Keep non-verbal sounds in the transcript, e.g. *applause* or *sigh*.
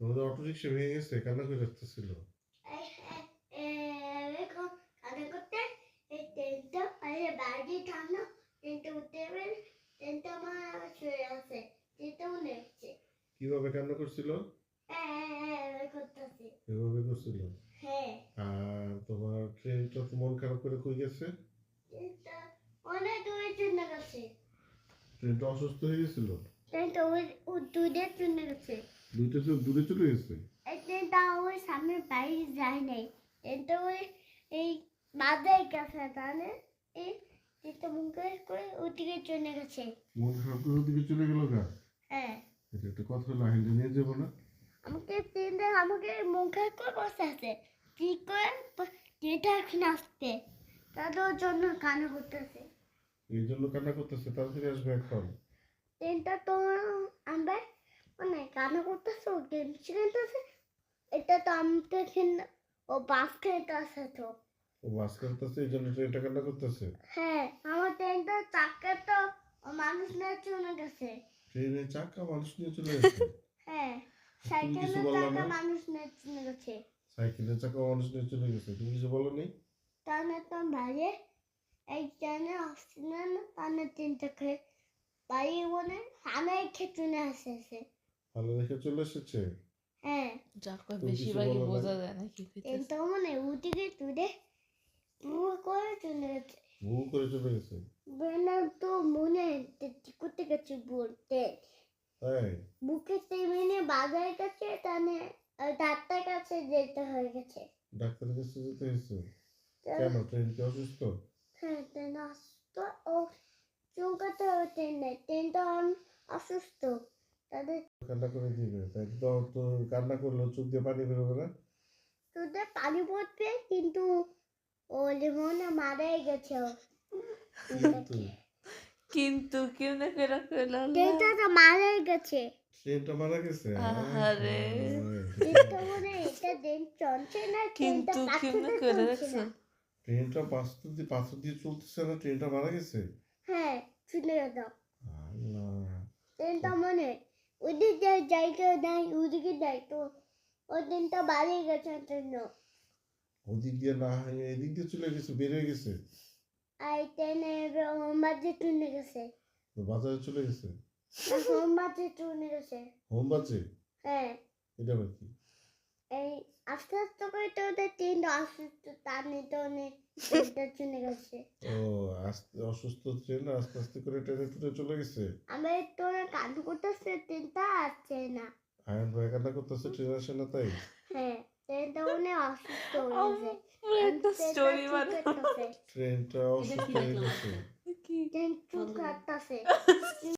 তোমাদের auto rickshaw ভেঙে গেছে কান্না করে রাখতেছিল এই, এই, এই, এখন কানে করতে এই ট্রেনটা আরে বাইরে ঠান্ডা ট্রেনটা উঠতে পারে ট্রেনটা আমার শুয়ে আছে ট্রেনটা মনে হচ্ছে। কীভাবে কান্না করছিল? এভাবে করছিল? হ্যাঁ। আর তোমার ট্রেনটা তো মন খারাপ করে কই গেছে? ট্রেনটা অনেক দূরে চলে গেছে। ট্রেনটা অসুস্থ হয়ে গেছিল? ট্রেনটা ওই দূরে চলে গেছে। দুইটা তো দূরে চলে গেছে ট্রেনটা ওই সামনে বাইরে যায় নাই ট্রেনটা ওই এই বাজার কাছে জানে এই ট্রেনটা মুখে করে ওদিকে চলে গেছে। মন খারাপ করে ওদিকে চলে গেল গা? হ্যাঁ। এটা একটা কথা হলো আহিলে নিয়ে যাব না। আমাকে ট্রেনটা আমাকে মুখে করে বসে আছে। কি করে? ট্রেনটা এখন আসতে তাদের জন্য কানে করতেছে। এই জন্য কান্না করতেছে তাড়াতাড়ি আসবে এখন। ট্রেনটা তো আমরা মানে কানে করতেছে? ও গেম খেলতেছে এটা তো আমি তো খেল ও বাস খেলতে আসে তো। ও বাস করতেছে এই জন্য ট্রেনটা কান্না করতেছে? হ্যাঁ আমার ট্রেনটা চাকা তো ও মানুষ না চলে গেছে। ট্রেনের চাকা মানুষ নিয়ে চলে *laughs* গেছে? হ্যাঁ সাইকেলের চাকা? মানুষ না চলে গেছে। সাইকেলের চাকা মানুষ নিয়ে চলে গেছে তুমি কিছু বলো নি? তাহলে তো বাইরে এই ট্রেনে তাহলে বাড়ি বলে আমি চলে আসেছে। ভালো দেখে চলে এসেছে? হ্যাঁ। যাক কয় তুমি কিছু বেশিরভাগই বোঝা যায় না কি কইতেছে ট্রেনটা মানে উদিকে তুলে পুরো করে চলে গেছে। ভু করে চলে গেছে? বেনার তো মনে করতে গেছে বলতে। তাই? বুকে তেমনি বাজার কাছে তাহলে ডাক্তার কাছে যেতে হয়ে গেছে। ডাক্তারের কাছে যেতে হয়েছে? কেন? ট্রেন কি অসুস্থ? হ্যাঁ ট্রেন আসতো ও চৌকাতে ট্রেনে ট্রেনটা অন- অসুস্থ। তাদের কান্না করে দিবে তাই তো তো কান্না করল চোখ দিয়ে পানি বেরোবে না? তোদের পানি পড়বে কিন্তু ও মনে মারাই গেছে। কিন্তু। কিন্তু কেমনে করে কইলা ট্রেনটা তো মারাই গেছে। ট্রেনটা মারা গেছে। ট্রেনটা মনে এটা চলছে না ট্রেনটা কিন্তু পাথরে করে রাখছো না ট্রেনটা পাথর দিয়ে পাথর দিয়ে চলতেছে না ট্রেনটা মারা গেছে? হ্যাঁ চলে গেল আল্লাহ। ট্রেনটা মনে হয় ওদিকে জায়গা নাই ওদিকে যাই তো। ওই তো বাড়িয়ে গেছে জন্য। ওদিক দিয়ে না হয়ে এদিক দিয়ে চলে গেছে বেরিয়ে গেছে? আই টেনে হোমবাজে চলে গেছে। তো বাজারে চলে গেছে? হোমবাজে চলে গেছে। হোম বাজে? হ্যাঁ। এটা আবার কি? এই আস্তে আস্তে করে তো ওদের ট্রেনটা অসুস্থ তার নিতে অনেক চলে গেছে। ও আস্তে অসুস্থ ট্রেন আস্তে আস্তে করে ট্রেনে টুটে চলে গেছে? আমি তো কাজ করতেছে ট্রেনটা আসছে না। আয়ন ভাই কান্না করতেছে ট্রেন আসে না তাই? হ্যাঁ ট্রেনটা অনেক অসুস্থ হয়ে গেছে। একটা স্টোরি ঠিক ট্রেনটা অসুস্থ হয়ে গেছে। ট্রেন চুপ কাটতেছে *laughs*